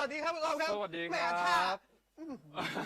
วัสดีครับคุณออมครับสวัสดีแหมครับท่าอืม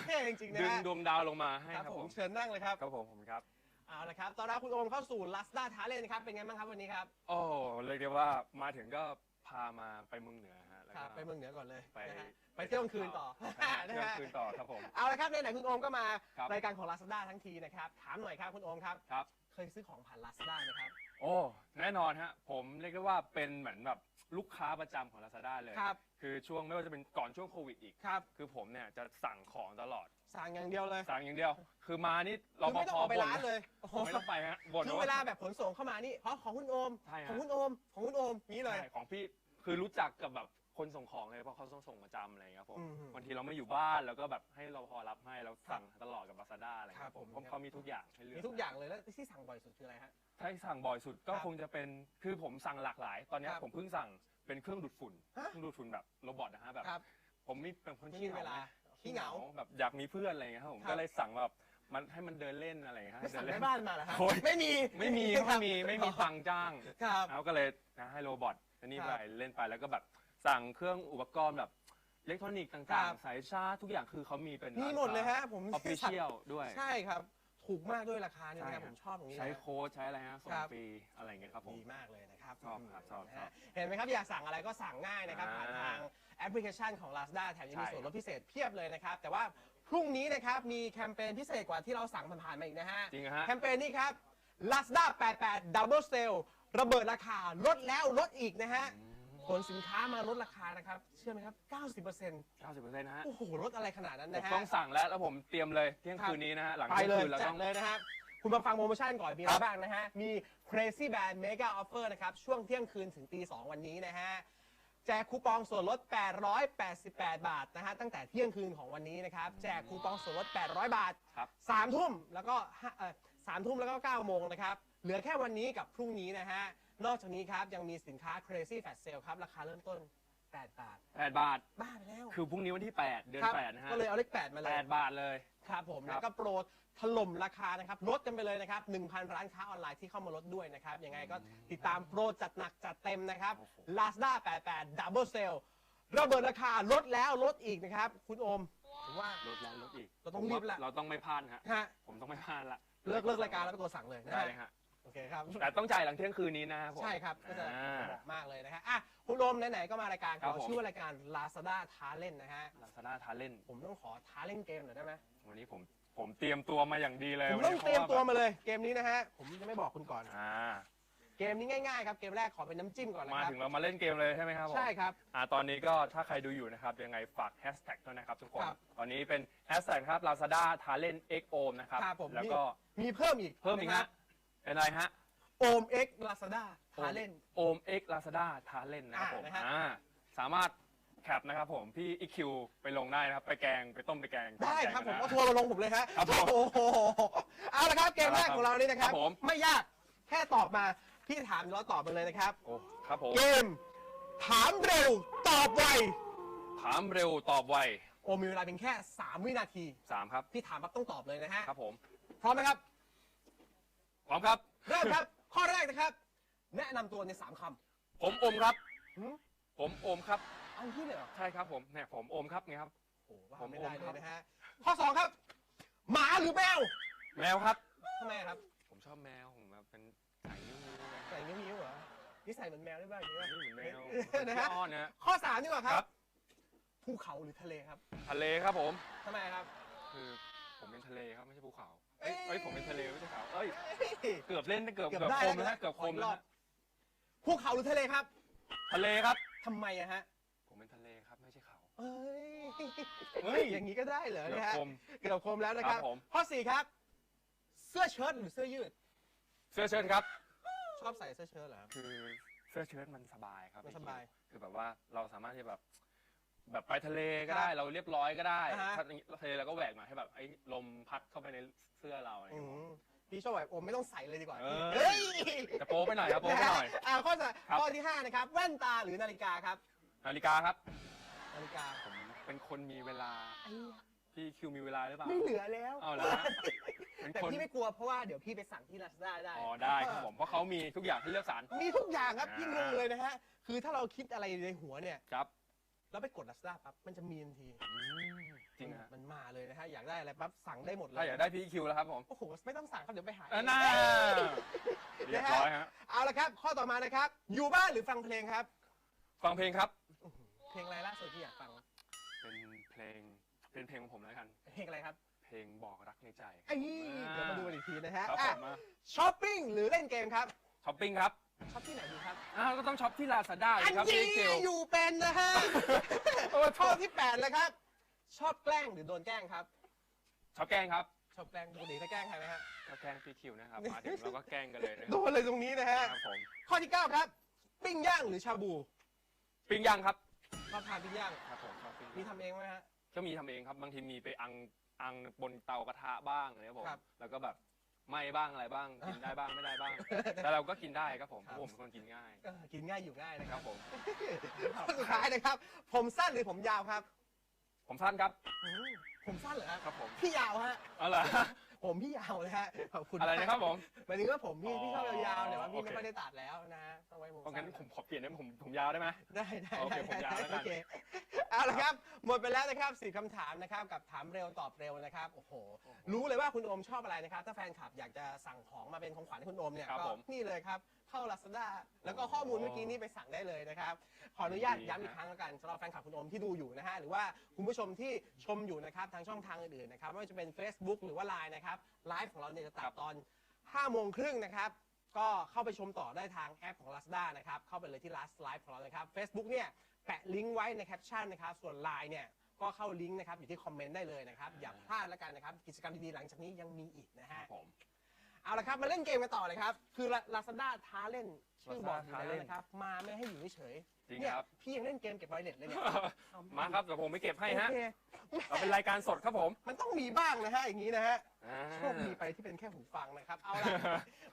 เท่จริงๆนะดึงฮะดวงดาวลงมาให้ครับครับผผมมเชิญนั่งเลยครับครับผมผมครับ เอาละครับต้อนรับคุณโอมเข้าสู่ Lazda t a l e n t ครับเป็นไงบ้างครับวันนี้ครับโอ้เรียกได้ว่ามาถึงก็พามาไปเมืองเหนือฮะแล้วคก็รับไปเมืองเหนือก่อนเลยไป นะฮะไปเที่ยวกลางคืนต่อใช่ฮะนะเที่ยวฮะคืนต่อครับผม เอาละครับไหนๆคุณโอมก็มาครับ รายการของ Lazda ทั้งทีนะครับถามหน่อยครับคุณโอมครับ ครับ เคยซื้อของผ่าน Lazda ไหมครับ โอ้แน่นอนฮะผมเรียกได้ว่าเป็นเหมือนแบบ ลูกค้าประจำของ Lazada เลยครับ คือช่วงไม่ว่าจะเป็นก่อนช่วงโควิดอีก ครับ คือผมเนี่ยจะสั่งของตลอด สั่งอย่างเดียวเลยสั่งอย่างเดียว คือมานี่คืเราอไม่ต้องออกไปร้านเลยโอ้โหไม่ต้องไปฮะบ่นคือเวลาแบบขนส่งเข้ามานี่เพราะของคุณโอม ใช่ฮะ ของคุณโอม ของคุณโอมนี้เลย ใช่ของพี่คือรู้จักกับแบบ คนส่งของเลยเพราะเขาต้องส่งประจำอะไรอย่างเงี้ยครับผมอืมบางทีเราไม่อยู่บ้านแล้วก็แบบให้เราพอรับให้เราสั่งตลอดกับ Lazada อะไรครัเงี้บยผมผม เพราะเขามีทุกอย่างให้เลือกมีทุกอย่างเลยแล้วที่สั่งบ่อยสุดคืออะไรฮะ ถ้าสั่งบ่อยสุดก็ครับคงจะเป็นคือผมสั่งหลากหลาย ตอนเนี้ยครับผมเพิ่งสั่งเป็นเครื่องดูดฝุ่นฮะ เครื่องดูดฝุ่นแบบโรบอทนะฮะแบบครับผมมีเป็นคนไม่ขี้มีเหเวงาลาไง ขี้เหงาแบบอยากมีเพื่อนอะไรเงี้ยครับผมครับ ก็เลยสั่งแบบมันให้มันเดินเล่นอะไรเงี้ยไม่สั่งเดินในเล่น บ้านมาเหรอฮะโอ้ย ไม่มีไม่มีครัไม่บมีไม่มีตังค์จ้างครับแล้วก็เลยนะให้โรบอทอันนี้คไปรับเล่นไปแล้วก็แบบ สั่งเครื่องอุปกรณ์แบบอิเล็กทรอนิกส์ครัต่างบๆ สายชาร์จทุกอย่างคือเขามีเป็นมีหมดเลยฮะ ผมออฟฟิเชียลด้วย ใช่ครับ ถูกมากด้วยราคาเนี่ยใช่นะครับคผรับมชอบตรงนี้ใช้นะโค้ดใช้อะไรฮะส่งครับ ฟรีอะไรอย่างเงี้ยครับผม ดีมากเลยนะครับชอบครับชอบนะชอฮะบเห็นไหมครับอยากสั่งอะไรก็สั่งง่ายนะครับอ่าผ่านทางแอปพลิเคชันของ Lazda แถมยังมีใช่ ส่วนลดพิเศษเพียบเลยนะครับ แต่ว่าพรุ่งนี้นะครับ มีแคมเปญพิเศษกว่าที่เราสั่งผ่านๆมาอีกนะฮะ จริงเหรอฮะ แคมเปญนี้ครับ Lazda 88 Double Sale ระเบิดราคาลดแล้วลดอีกนะฮะ ขนสินค้ามาลดราคานะครับ เชื่อไหมครับ 90% 90%นะฮะโอ้โหลดอะไรขนาดนั้นผมนะฮะ ต้องสั่งแล้วแล้วผมเตรียมเลยเที่ยงครับคืนนี้นะฮะหลังไปเที่ยงเลยคืนเราจัต้ดอง เลยนะฮะคุณมาฟังโปรโมชั่นก่อน มีอะคไรรับบ้างนะฮะ มี Crazy Band Mega Offer นะครับ ช่วงเที่ยงคืนถึงตี 2 วันนี้นะฮะ แจกคูปองส่วนลด 888 บาทนะฮะ ตั้งแต่เที่ยงคืนของวันนี้นะครับ แจกคูปองส่วนลด 800 บาทครับ 3ทุ่มแล้วก็ห้าเอ่อสามทุ่มแล้วก็ 9 โมงนะครับ เหลือแค่วันนี้กับพรุ่งนี้นะฮะ นอกจากนี้ครับ ยังมีสินค้า Crazy Fat Sale ครับ ราคาเริ่มต้น 8 บาท 8 บาท บ้าไปแล้วคือพรุ่งนี้วันที่ 8 เดือนครับ8นะฮะก็เลยเอาเลข8มาเลย 8บาทเลย ครับผม ครัแล้วบก็โปรถล่มราคานะครับลดกันไปเลยนะครับ 1,000 ร้านค้าออนไลน์ที่เข้ามาลดด้วยนะครับ ยังไงก็ติดตามโปรจัดหนักจัดเต็มนะครับ Lazda 88 Double Sale ระเบิดราคาลดแล้วลดอีกนะครับ คุณโอมผมว่า ลดแล้วลดอีกเราต้องรีบละ เราต้องไม่พลาดฮะ ฮะผมต้องไม่พลาดละเลิกเลิกรายการแล้วไปกดสั่งเลยนะได้ฮะเลยฮะโอ เคครับแต่ต้องจ่ายหลังเที่ยงคืนนี้นะครับผม ใช่ครับก็จะอ่าบอกมากเลยนะฮะอะคุณโอมไหนๆก็มารายการครัขบอผมชื่อว่ารายการ Lazada ท้าเล่นนะฮะลาซาด้าทาเล่น ผมต้องขอท้าเล่นเกมหน่อยได้ไหมวันนี้ผมผมเตรียมตัวมาอย่างดีเลยผมวันต้องนี้เตรียมตัวพาะามาเลยเกมนี้นะฮะผมจะไม่บอกคุณก่อน อ่า เกมนี้ง่ายๆครับเกมแรกขอเป็นน้ำจิ้มก่อนนะมาครับถึงเรามาเล่นเกมเลยใช่ไหมครับผม ใช่ครับ อ่าตอนนี้ก็ถ้าใครดูอยู่นะครับ ยังไงฝากแฮชแท็กด้วยนะครับทุกคน ครับ ตอนนี้เป็นแฮชแท็กครับ Lazada ทาเล่น X o m นะครับ ครับผมแล้วก็มีเพิ่มอีกเพิ่มอีกนะคฮะรับ เป็นอะไรฮะโอม X Lazada ท้าเล่น โอม X Lazada ทาเล่นนะครับผมอ่านะฮะ อ่าสามารถแคปนะครับผมพี่อีคิวไปลงได้นะครับ ไปแกงไปต้มไปแกงได้ครับผมแกงเอานะ ทัวร์มาลงผมเลยฮะครับผมโอ้โหเอาละครับเกมแรกของเรานี่นะครับ ครับผม ไม่ยากแค่ตอบมาพี่ถามแล้วตอบมาเลยนะครับ โอ้ครับผม เกม ถามเร็วตอบไวถามเร็วตอบไวโอมมีเวลาเพียงแค่ 3 วินาทีสามครับ พี่ถามปั๊บต้องตอบเลยนะฮะครับผม พร้อมไหมครับ พร้อมครับ เริ่มครับ ข้อแรกนะครับ แนะนำตัวใน3คผมโอมครับำหืมผมโอมครับ เอาที่เลยเหรอใช่ครับผมเนี่ยผมโอมครับไงครับ โอ้ว่าผมไม่ได้โอมเลครัยบนะฮะ ข้อ2ครับ หมาหรือแมวแมวครับ ทำไมครับผมชอบแมวผมแบบเป็นสายนิ้วมือไงใส่นิ้วนิ้วเหรอนี่ใส่เหมือนแมวได้บ้างอย่างนี้นี่เหมือนแมวนะฮะ อ้อนนะฮะข้อสามดีกว่าคครัรับ บ ภูเขาหรือทะเลครับทะเลครับผม ทำไมครับ คือผมเป็นทะเลครับไม่ใช่ภูเขา เอ้เอ้ยยเอ้ยผมเป็นทะเลไม่ใช่เขาเอ้ยเกือบเล่นเกือบเกือบเกือบได้คมแล้วนะฮะเกือบคมขออีกรนะอบฮะภูเขาหรือทะเลครับทะเลครับ ทำไมอะฮะ ผมเป็นทะเลครับไม่ใช่เขา เอ้ยเฮ้ยอย่างนี้ก็ได้เหรอเกือบนะฮะคมเกือบคมแล้วนะครับ ครับผม ข้อสี่ครับ เสื้อเชิ้ตหรือเสื้อยืด เสื้อเชิ้ตครับ ชอบใส่เสื้อเชิ้ตเหรอครับ คือเสื้อเชิ้ตมันสบายครับมันพี่สบาย คือแบบว่าเราสามารถที่แบบ แบบไปทะเลก็ได้ครับเราเรียบร้อยก็ได้อ่าฮะ ถ้าทะเลเราก็แหวกมาให้แบบไอ้ลมพัดเข้าไปในเสื้อเราอะไรอย่างอืเงี้ย มพี่ชอบแบบโอมไม่ต้องใส่เลยดีกว่าเออเฮ้ยจะโป๊ไปหน่อยครับโป๊ไปหน่อยะฮะอ่าข้อสามครับ ข้อที่ห้านะครับแว่นตาหรือนาฬิกาครับนาฬิกาครับ นาฬิกาผมเป็นคนมีเวลาไอ้พี่คิวมีเวลาหรือเปล่า ไม่เหลือแล้วเอาเหรอฮะเป็นแต่คน พี่ไม่กลัวเพราะว่าเดี๋ยวพี่ไปสั่งที่ Lazada ได้อ๋อได้ครับผม เพราะเขามีทุกอย่างที่เลือกสรร มีทุกอย่างครับอ่าพี่งงเลยนะฮะคือถ้าเราคิดอะไรในหัวเนี่ย ครับ แล้วไปกด Lazada ปั๊บมันจะมีทันทีอืมจริงฮะมันมาเลยนะฮะอยากได้อะไรปั๊บสั่งได้หมดเลยถ้าอยากได้พี่คิวแล้วครับผมโอ้โหไม่ต้องสั่งครับเดี๋ยวไปหาอะน่าเรียบร้อยฮะเอาละครับ ข้อต่อมานะครับ อยู่บ้านหรือฟังเพลงครับ ฟังเพลงครับ เพลงอะไรล่าสุดที่อยากฟังเป็นเพลงเป็นเพลงของผมแล้วกัน เพลงอะไรครับเพลงบอกรักในใจไอ้เดี๋ยวมาดูกันอีกทีนะฮะครับผอะมมาช้อปปิ้งหรือเล่นเกมครับช้อปปิ้งครับ ช้อปที่ไหนดีครับ อ้าวก็ต้องช็อปที่ลาซาด้าอันครับนี้พี่คิวอยู่เป็นนะฮะ โอ้โห ข้อที่แปดเลยครับ ชอบแกล้งหรือโดนแกล้งครับ ช็อปแกล้งครับชอบแกล้งปกติถ้าแกล้งใครไหมฮะ ก็แกล้งพี่คิวนะครับ มาถึงเราก็แกล้งกันเลยนะคโดรับนเลยตรงนี้นะฮะ ครับผม ข้อที่เก้าครับ ปิ้งย่างหรือชาบูปิ้งย่างครับ ชอบทานปิ้งย่าง ครับผมชอบปิ้งมีย่างทำเองไหมฮะ ก็มีทำเองครับ บางทีมีไปอังอังบนเตากระทะบ้างอะไรครับผม ครับ แล้วก็แบบ ไหม้บ้างอะไรบ้าง กินได้บ้างไม่ได้บ้าง แต่เราก็กินได้ครับผมคเพรับราะผมเป็นคนกินง่าย เออกินง่ายอยู่ง่ายนะนะคครัรับบผมข้อสุดท้ายนะครับ ผมสั้นหรือผมยาวครับผมสั้นครับ อืมผมสั้นเหรอครับครับผม พี่ยาวฮะ เอาล่ะ ผมพี่ยาวเลยฮะขอบคุณอะไรนะครับผม หมายถึงว่าผมพี่พี่ชอบยาวๆแต่ว่าพี่โอเคไม่ค่อยได้ตัดแล้วนะฮะต้องไว้ผมเพราะงั้นสั้น ผมขอเปลี่ยนได้ไหมผมผมยาวได้ไหม ได้ได้โอเคได้ผมยาวแล้วกัน โอเคเอาละครับ หมดไปแล้วนะครับสี่คำถามนะครับ กับถามเร็วตอบเร็วนะครับ โอ้โห รู้เลยว่าคุณโอมชอบอะไรนะครับ ถ้าแฟนคลับอยากจะสั่งของมาเป็นของขวัญให้คุณโอมเนี่ย ครับก็ผม นี่เลยครับ เข้า Lazada แล้วก็ข้อมูลเมื่อกี้นี้ไปสั่งได้เลยนะครับ ขออนุญาตย้ำอีกครั้งแล้วกันสำหรับแฟนคลับคุณโอมที่ดูอยู่นะฮะหรือว่าคุณผู้ชมที่ชมอยู่นะครับทางช่องทางอื่นๆนะครับไม่ว่าจะเป็น Facebook หรือว่า Line นะครับไลฟ์ของเราเนี่ยจะตัดตอน5โมงครึ่งนะครับก็เข้าไปชมต่อได้ทางแอปของ Lazada นะครับเข้าไปเลยที่ Last Live ของเรานะครับ Facebook เนี่ยแปะลิงก์ไว้ในแคปชั่นนะครับส่วน Line เนี่ยก็เข้าลิงก์นะครับอยู่ที่คอมเมนต์ได้เลยนะครับอย่าพลาดแล้วกันนะครับกิจกรรมดีๆหลังจากนี้ยังมีอีกนะคฮะรับผม เอาละครับมาเล่นเกมกันต่อเลยครับ คือ Lazada ท้าเล่นชื่อบอกอยู่ท้าแล้วเล่นนะครับ มาไม่ให้อยู่เฉยจริงเนี่ยครับ พี่ยังเล่นเกมเก็บไวเลตเลยเนี่ยมาครับเดี๋ยวผมไปเก็บให้ฮะโอเคเราเป็นรายการสดครับผมมันต้องมีบ้างนะฮะอย่างนี้นะฮะอ่าโชคดีไปที่เป็นแค่หูฟังนะครับเอาละ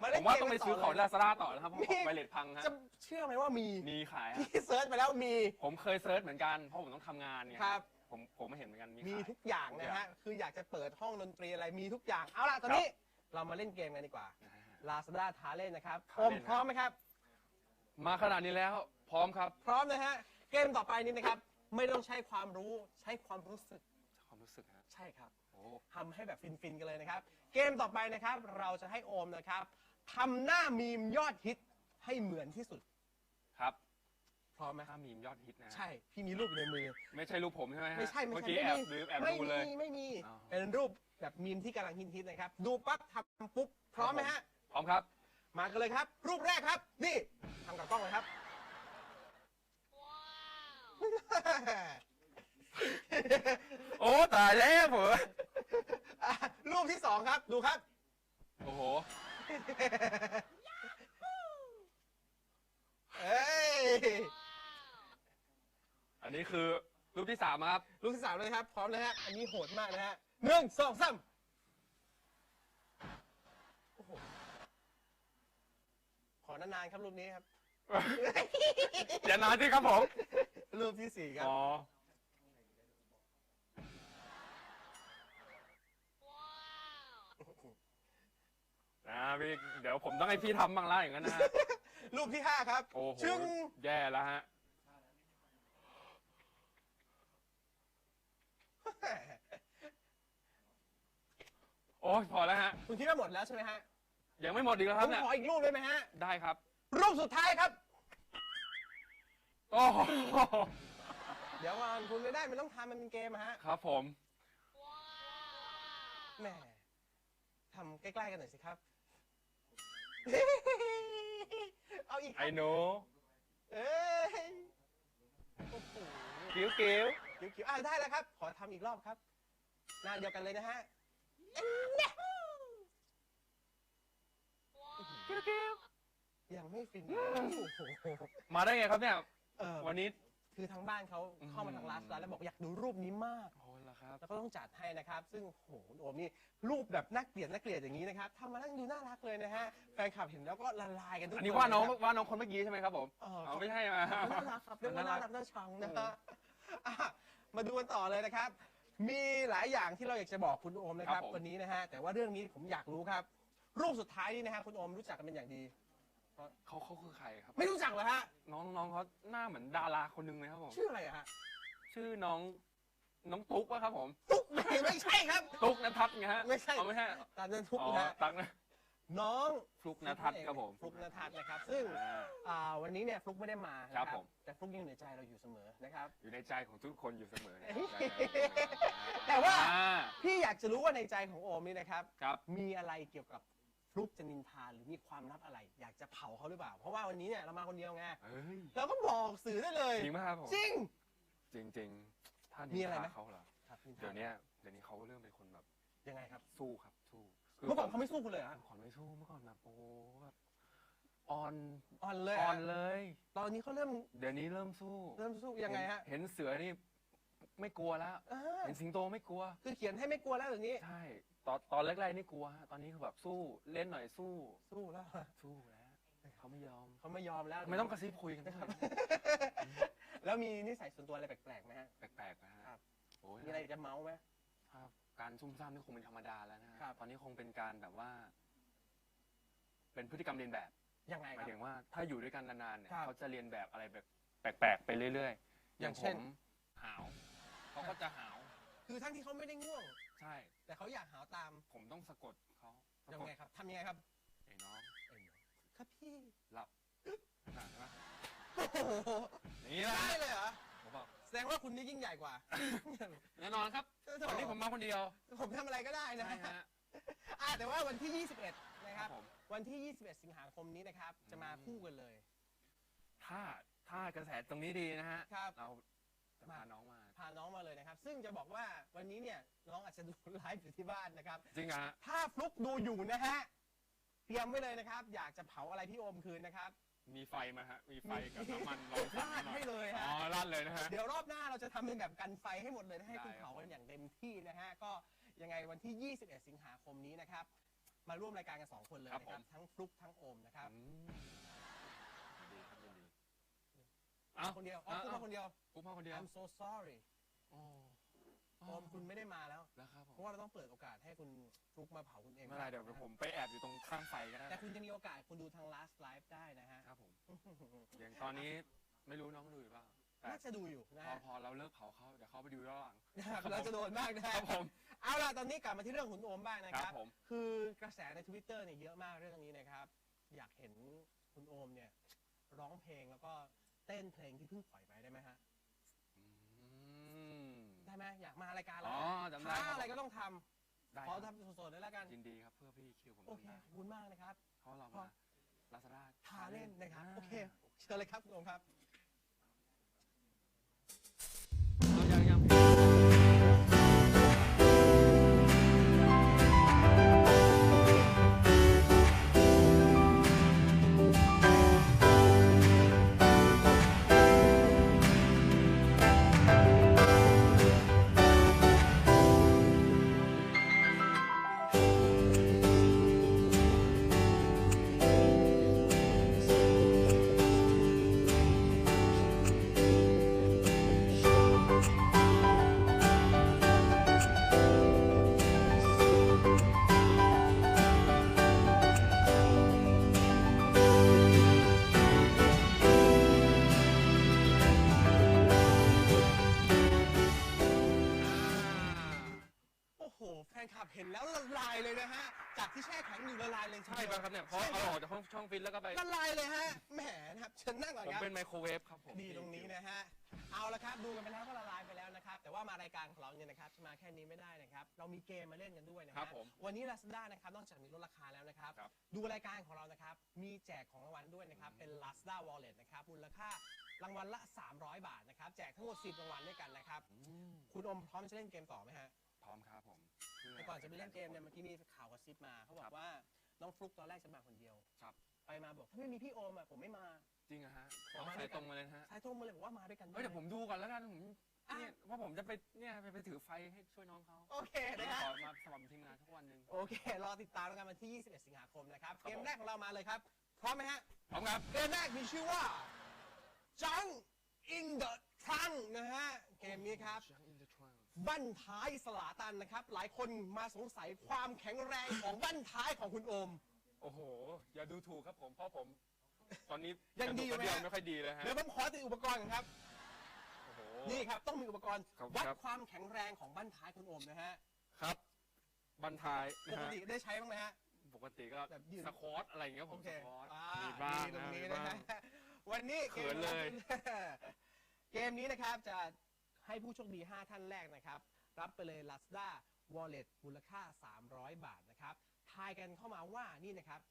มาผเล่นมว่าเกมต้องไปกันซื้อต่ของเลยลาซาด้าต่อนะครับเพราะมีไวเลสพังฮะจะเชื่อไหมว่ามีมีขายฮะพี่เซิร์ชไปแล้วมี ผมเคยเซิร์ชเหมือนกันเพราะผมต้องทำงานไงครับ ผมผมไม่เห็นเหมือนกันมีมีขาย ทุกอย่างนะฮะ คืออยากจะเปิดห้องดนตรีอะไรมีทุกอย่าง เอาล่ะ ตอนนี้ เรามาเล่นเกมกันดีกว่าอ่า Lazada ท้าเล่นนะครับท้าโอมเล่นพร้อมไหมครับ มาขนาดนี้แล้ว พร้อมครับพร้อมนะฮะ เกมต่อไปนี้นะครับ ไม่ต้องใช้ความรู้ใช้ความรู้สึก ความรู้สึกฮะ ใช่ครับโอ้ ทำให้แบบฟิน ๆ กันเลยนะครับ เกมต่อไปนะครับ เราจะให้โอมนะครับทำหน้ามีมยอดฮิตให้เหมือนที่สุด ครับพร้อมไหมถ้ามีมยอดฮิตนะใช่ พี่มีรูปอยู่ในมือ ไม่ใช่รูปผมใช่ไหมฮะไม่ใช่ไม่เมื่อใช่กี้ไม่แอบมีดูแอบไม่ดูเลยมีไม่มีอ้าวเป็นรูป แบบมีมที่กำลังฮิตๆนะครับ ดูปั๊บทำปุ๊บ พร้อมไหมฮะ พร้อมครับ มากันเลยครับ รูปแรกครับ นี่ทำกับกล้องเลยครับ โอ้ตายแล้วผมอะรูปที่สองครับ ดูครับ โอ้โห เอ้ย อันนี้คือรูปที่สามครับ รูปที่สามเลยครับ พร้อมนะฮะ อันนี้โหดมากนะฮะ หนึ่งสองสามโอ้โหขอนานๆครับรูปนี้ครับ อย่านานสิครับผม รูปที่สี่ครับ อ๋อ นะพี่ เดี๋ยวผมต้องให้พี่ทำบ้างละอย่างนั้นนะฮะ รูปที่ห้าครับ โอ้โห ชึ้ง แย่แล้วฮะ โอ้ยพอแล้วฮะ คุณคิดว่าหมดแล้วใช่ไหมฮะยังไม่หมดอีกแล้วคผรับมเนี่ยขออีกรูปได้ไหมฮะ ได้ครับรูปสุดท้ายครับ โอ้โหเดี๋ยวก่อนคุณไม่ได้มันต้องทำมันเป็นเกมอะฮะครับผม แหมทำใกล้ๆกันหน่อยสิครับ เอาอีกคไอ้รับหนูเอ้ยโอ้โห กิ้วกิ้ว คิวคิวอะได้แล้วครับ ขอทำอีกรอบครับ หน้าเดียวกันเลยนะฮะกิ้วกิ้ว ยังไม่ฟินอืมโอ้โหมาได้ไงครับเนี่ย เออวันนี้ คือทางบ้านเขาเข้ามาทางร้านร้านแล้วบอกอยากดูรูปนี้มาก โอ้ละครับ แล้วก็ต้องจัดให้นะครับ ซึ่งโหคุณโอมนี่รูปแบบน่าเกลียดน่าเกลียดอย่างนี้นะครับทำมาแล้วดูน่ารักเลยนะฮะ แฟนคลับเห็นแล้วก็ละลายกันทุกคนอันนี้ว่าน้องะครับว่าน้องคนเมื่อกี้ใช่ไหมครับผมเอออ๋อไม่ใช่มา น่ารักครับเรียกว่าน่ารักน่าชังนะฮะอะมาดูกันต่อเลยนะครับ มีหลายอย่างที่เราอยากจะบอกคุณโอมนะครับวันนี้นะฮะแต่ว่าเรื่องนี้ผมอยากรู้ครับ รูปสุดท้ายนี่นะฮะคุณโอมรู้จักกันเป็นอย่างดี เขาเขาคือใครครับ ไม่รู้จักเหรอฮะน้องน้องเขาหน้าเหมือนดาราคนหนึงเลยครับผม ชื่ออะไรอะฮะชื่อน้องน้องตุ๊กวะครับผม ตุ๊กไม่ไม่ใช่ครับ ตุ๊กนทัศน์ไงฮะไม่ใช่ เอาไม่ใช่ตามนั้นทุกอ๋อนะฮะตักนะ น้องฟลุกนทัศน์ครับผมฟลุกนทัศน์นะครับ ซึ่งอ่า อ่าวันนี้เนี่ยฟลุกไม่ได้มานะครับผม แต่ฟลุกยังอยู่ในใจเราอยู่เสมอนะครับ อยู่ในใจของทุกคนอยู่เสมอนะเฮ้ยแต่ว่า อ่พี่อยากจะรู้ว่าในใจของโอมนี่นะครับ ครับ มีอะไรเกี่ยวกับฟลุกจะนินทาหรือมีความลับอะไร อยากจะเผาเขาหรือเปล่า เพราะว่าวันนี้เนี่ยเรามาคนเดียวไงเอ้ยเราก็บอกสื่อได้เลย จริงไหมครับผมจริง จริงจริงๆถ้ามีนิอะไรนไหมทาเขาเหรอครับนินทาเดี๋ยวเนี้ยเดี๋ยวนี้เขาเริ่มเป็นคนแบบยังไงครับ สู้ครับสู้ เมื่อก่อนเขาไม่สู้คุณเลยเหรอเมื่อก่อนไม่สู้เมื่อก่อนแบบโอ้โหแบบออนอ่อนเลยอเหรออนเลย ตอนนี้เขาเริ่มเดี๋ยวนี้เริ่มสู้เริ่มสู้ยังไงฮะเห็นเสือนี่ไม่กลัวแล้ว อ่าเห็นสิงโตไม่กลัว คือเขียนให้ไม่กลัวแล้วอย่างนี้ ใช่ ตอนตอนแรกๆนี่กลัวฮะตอนนี้คือแบบสู้เล่นหน่อยสู้ สู้แล้วสู้แล้วเขาไม่ยอมเขาไม่ยอมแล้วทำไมต้องกระซิบคุยกันด้วยแล้วมีนิสัยส่วนตัวอะไรแปลกๆไหมฮะ แปลกๆนะฮะครับ โอ้ยมีอะไรจะเมาส์ไหมครับ การซุ่มซ่ามนี่คงเป็นธรรมดาแล้วนะฮะครับ ตอนนี้คงเป็นการแบบว่า เป็นพฤติกรรมเรียนแบบยังไงหคมายรับถึงว่า ถ้าอยู่ด้วยกันนานๆเนี่ยครับเขาจะเรียนแบบอะไรแบบแปลกๆไปเรื่อยๆอย่างเช่น ผมหาวเขาก็จะหาวคือทั้งที่เขาไม่ได้ง่วง ใช่ แต่เขาอยากหาวตามผมต้องสะกดเขาสะยังกดไงครับทำยังไงครับไอ้น้องเอ้ยครับพี่หลับอะเห็นไหมโอ้โหนี่แหละได้เลยเหรอผมบอก แสดงว่าคุณนี่ยิ่งใหญ่กว่า แน่นอนครับวันนี้ผมมาคนเดียว ผมทำอะไรก็ได้นะใช่ฮะ อะแต่ว่าวันที่ 21 นะคครัรับบผม วันที่ 21 สิงหาคมนี้นะครับ จะมาคู่กันเลย ถ้าถ้ากระแสตรงนี้ดีนะฮะ ครับ เราจะพาน้องมา พาน้องมาเลยนะครับ ซึ่งจะบอกว่าวันนี้เนี่ยน้องอาจจะดูไลฟ์อยู่ที่บ้านนะครับ จริงเหรอฮะ ถ้าฟลุกดูอยู่นะฮะ เตรียมไว้เลยนะครับ อยากจะเผาอะไรพี่โอมคืนนะครับ มีไฟมาฮะ มีไฟกับน้ำมันลองสั่งราดหน่อให้ยเลยอ๋ฮะอราดเลยนะฮะ เดี๋ยวรอบหน้าเราจะทำเป็นแบบกันไฟให้หมดเลยนะให้คุณได้ครับ เผากันอย่างเต็มที่นะฮะ ก็ยังไงวันที่ 21 สิงหาคมนี้นะครับ มาร่วมรายการกันสองคนเลยนะครับทั้งฟลุกทั้งโอมนะครับ อืมดีครับยินดีเอ้าคนเดียวอ๋อเอ้าคุณมาคนเดียวปุ๊บมาคนเดียว I'm so sorry โอ้โอมคุณไม่ได้มาแล้ว แล้วครับผเพมราะว่าเราต้องเปิดโอกาสให้คุณฟลุกมาเผาคุณเองไม่เป็นไรเดี๋ยวผมไปแอบอยู่ตรงข้างไฟก็ได้แต่คุณจะมีโอกาสคุณดูทาง last live ได้นะฮะครับผมอย่างตอนนี้ไม่รู้น้องดูอยู่เปล่าแต่น่าจะดูอยู่นะพอฮะพอเราเลิกเผาเขาเดี๋ยวเขาไปดูย้อนหลังเราจะโดนมากนะคฮะรับผมเอาล่ะตอนนี้กลับมาที่เรื่องคุณโอมบ้างนะคครัรับบผม คือกระแสใน Twitter เนี่ยเยอะมากเรื่องนี้นะครับ อยากเห็นคุณโอมเนี่ยร้องเพลงแล้วก็เต้นเพลงที่เพิ่งปล่อยไปได้ไหมฮะอื มได้ไหมอยากมารายการเราอ๋อจำได้ครับ ถ้าอะไรก็ต้องทได้ำคขอรับทำสดๆเลยแล้วกันยินดีครับเพื่อพี่คิวผมโอเคทำได้ขอบคุณมากนะครับ เพราะเราพอมาลาซาด้า ทาเล่นนะครับาโอเค เชิญเลยครับคุณโอมครับ ยเลยใช่ป่ะครับเนี่ยเพราะเอาออกจากห้องช่องฟิตแล้วก็ไปละลายเลยฮะแหมนะครับเชิญนั่งก่อนผมครับเป็นไมโครเวฟครับผมดีตรงนี้นะฮะเอาละครับดูกันไปแล้วก็ละลายไปแล้วนะครับ แต่ว่ามารายการของเราเนี่ยนะครับจะมาแค่นี้ไม่ได้นะครับ เรามีเกมมาเล่นกันด้วยนะคครัรับบผมวันนี้ Lazada นะครับนอกจากมีลดราคาแล้วนะครับ ครับ ดูรายการของเรานะครับมีแจกของรางวัลด้วยนะครับเป็น Lazada Wallet นะครับมูลค่ารางวัลละ 300 บาทนะครับแจกทั้งหมด10รางวัลด้วยกันนะครับอืมคุณอมพร้อมจะเล่นเกมต่อไหมฮะ พร้อมครับผมเพื่แต่ก่อนจะไปเล่นเกมเนี่ยเมื่อกี้มีข่าวกระซิบมาเขาบอครักบว่า น้องฟลุกตอนแรกจะมาคนเดียว ครับ ไปมาบอกถ้าไม่มีพี่โอมอะผมไม่มา จริงอะฮะขอเอามาด้สาวยยกันตรงมาเลยนะฮะสายตรงมาเลยบอกว่ามาด้วยกันเฮ้ยเดี๋ยวผมดูก่อนแล้วกันผมอะเนี่ยว่าผมจะไปเนี่ยไปไปถือไฟให้ช่วยน้องเขาโอเคนะครับขอมาสมัครทีมงานทุกวันหนึ่งโอเค รอติดตามแล้วกันวันที่ 21 สิงหาคมนะครับครับเกมผมแรกของเรามาเลยครับ พร้อมไหมฮะ พร้อมครับ เกมแรกมีชื่อว่า Junk in the Trunk นะฮะ เกมนี้ครับ บั้นท้ายสลาตันนะครับ หลายคนมาสงสัยความแข็งแรงของบั้นท้ายของคุณโอม โอ้โห อย่าดูถูกครับผมเพราะผม ตอนนี้ยังดีอยู่ไหมกระฮะ ไม่ค่อยดีเลยฮะ เดี๋ยวผมขอติดอุปกรณ์ก่อนครับ โอ้โห นี่ครับต้องมีอุปกรณ์ครับวัดครับ ความแข็งแรงของบั้นท้ายคุณโอมนะฮะครับ บันทายปนะกฮะติได้ใช้บ้างไหมฮะ ปกติก็แบบยืน สควอตอะไรอย่างเงี้ยผโอมเคสควอตอ่ามีบ้างตรงนะนี้มีนะบ้าง ฮะวันนี้เขินเลย เกมนี้นะครับจะ ให้ผู้โชคดี 5 ท่านแรกนะครับ รับไปเลย Lazda Wallet มูลค่า 300 บาทนะครับ ทายกันเข้ามาว่านี่นะครับ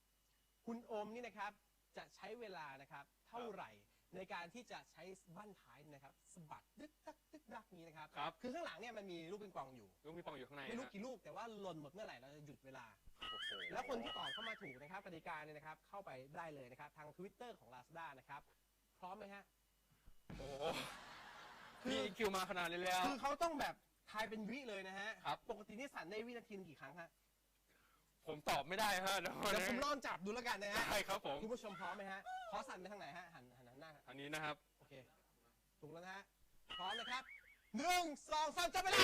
คุณโอมนี่นะครับจะใช้เวลานะครับเท่าไหร่ในการที่จะใช้บั้นท้ายนะครับสะบัดดึกดักดึกดักนี้นะครับครับคือข้างหลังเนี่ยมันมีลูกปิงปองอยู่ ลูกมีปองอยู่ข้างในไม่รู้ฮะกี่ลูกแต่ว่าหล่นหมดเมื่อไหร่เราจะหยุดเวลา โอ้โหแล้วคนที่ตอบเข้ามาถูกนะครับกติกาเนี่ยนะครับเข้าไปได้เลยนะครับ ทาง Twitter ของ Lazada นะครับ พร้อมไหมฮะ โอ้โห มีคิวมาขนาดนี้แล้ว คือเขาต้องแบบทายเป็นวิเลยนะฮะ ครับ ปกตินี่สั่นได้วินาทีหนึ่งกี่ครั้งฮะ ผมตอบไม่ได้ฮะเดี๋ยวเดี๋ยวผมลองจับดูแล้วกันนะฮะใช่ครับผม คุณผู้ชมพร้อมไหมฮะ ขอสั่นไปทางไหนฮะ หันหันหันหน้าอันนี้นะครับ โอเค ถูกแล้วนะฮะ พร้อมนะครับหนึ่งสองสามจับเวลา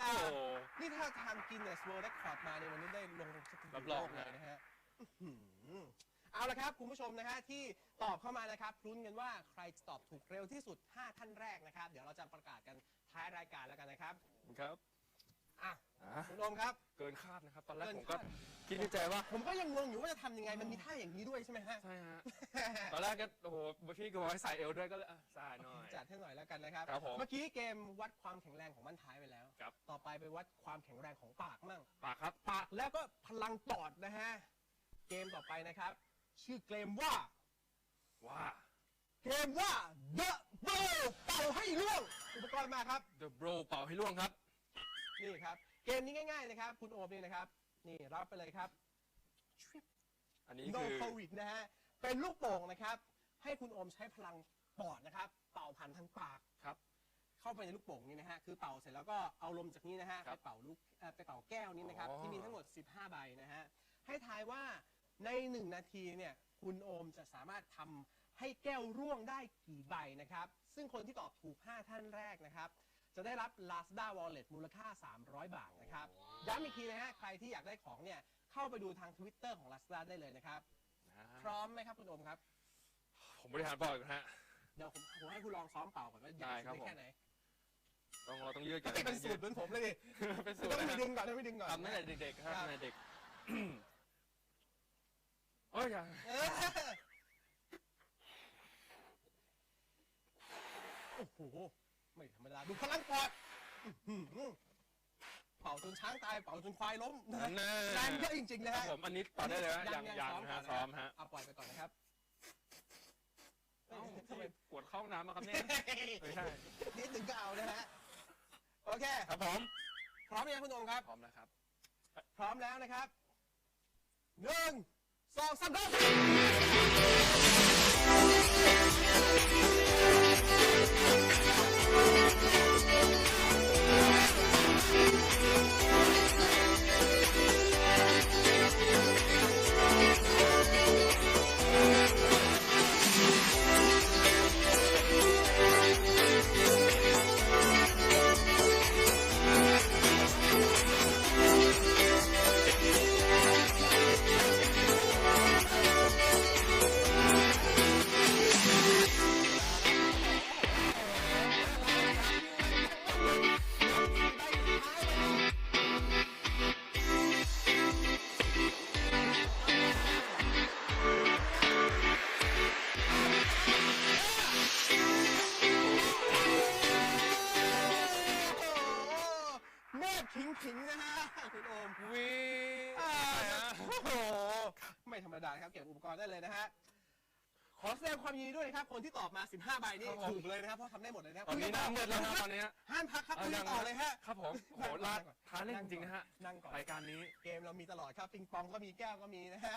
ดาโอ้โหนี่ถ้าทำกินเนสเวิลด์เรคคอร์ดมาในวันนี้ได้ลงสถิติรับโลรองกเลยนะนะฮะอื้อหือเอาละครับ คุณผู้ชมนะฮะที่ตอบเข้ามานะครับรุ้นกันว่าใครจะตอบถูกเร็วที่สุด 5 ท่านแรกนะครับ เดี๋ยวเราจะประกาศกันท้ายรายการแล้วกันนะครับ ครับ อะอะคุณโอมครับ เกินคาดนะครับ ตอนแรกเกินผมก็คาด คิดในใจว่า ผมก็ยังงงอยู่ว่าจะทำยังไงมันมีท่าอย่างนี้ด้วยใช่ไหมฮะ ใช่ฮะ ตอนแรกก็โอ้โหพี่ก็บอกให้ใส่เอวด้วยก็เลยอะใส่หน่อย จัดให้หน่อยแล้วกันนะครับ ครับผมเมื่อกี้เกมวัดความแข็งแรงของบ้านท้ายไปแล้ว ครับ ต่อไปไปวัดความแข็งแรงของปากมั่ง ปากครับ ปากแล้วก็พลังปอดนะฮะ เกมต่อไปนะครับ ชื่อเกมว่าว่าเกมว่า The Blow เป่าให้ล่วง อุปกรณ์มาครับ The Bro เป่าให้ล่วงครับ นี่ครับ เกมนี้ง่ายๆนะครับ คุณโอมนี่นะครับ นี่รับไปเลยครับอันนี้ No คือ COVID นะฮะ เป็นลูกโป่งนะครับ ให้คุณโอมใช้พลังปอดนะครับ เป่าผ่านทางปาก ครับ เข้าไปในลูกโป่งนี้นะฮะ คือเป่าเสร็จแล้วก็เอาลมจากนี้นะฮะ ครัไปบเป่าลูกเอ่อไปเป่าแก้วนี้นะครับ อ๋อ ที่มีทั้งหมด 15 ใบนะฮะ ให้ทายว่าใน 1 นาทีเนี่ย คุณโอมจะสามารถทำให้แก้วร่วงได้กี่ใบนะครับ ซึ่งคนที่ตอบถูก 5 ท่านแรกนะครับ จะได้รับ Lazada Wallet มูลค่า 300 บาทนะครับ ย้ำอีกทีนะฮะ ใครที่อยากได้ของเนี่ย เข้าไปดูทาง Twitter ของ Lazada ได้เลยนะครับ อ่าพร้อมไหมครับคุณโอมครับ ผมบริหารเป่าอีกนะฮะ เดี๋ยวผมผมให้คุณลองซ้อมเป่าก่อนว่าใหญ่ได้สุดครับได้ผมแค่ไหนต้องเราต้องยืดกันเป็นสูตรเหมือนผมเลยดิเป็นสูตรต้องนะไปฮะดึงก่อนต้องไปดึงก่อน ทำตั้งแต่เด็กๆครับครับ ตั้งแต่เด็กเอ้ยอย่าเออโอ้โห ไม่ธรรมดาดูพลังปอดอื้อหือเป่าจนช้างตาย เป่าจนควายล้มนะนั่นแน่แรงเยอะจริงๆนะครัฮะบผมอันนี้ต่อได้เลยนะยังยังนะฮะซ้อมฮะเอาปล่อยไปก่อนนะครับเอ้าทำไมปวดเข้าห้องน้ำมาครับเนี่ยไม่ใช่นิดหนึ่งก็เอานะฮะโอเค ครับผมพร้อมยังคุณโอมครับ พร้อมแล้วครับ พร้อมแล้วนะครับหนึ่งสองสามเริ่ม ดงความยินดีด้วยนะครับ คนที่ตอบมา 15 ใบนี่ถูกเลยนะครับ เพราะทำได้หมดเลยนะครับตอนนี้หน้ามืดแล้วนะตอนนี้ห้ามพักครับเอาคุยยังต่อเลยฮะ ครับผมโอ้โหลาดท้าเล่นจริงๆนะฮะนั่งก่อนรายการนี้ เกมเรามีตลอดครับ ปิงปองก็มีแก้วก็มีนะฮะ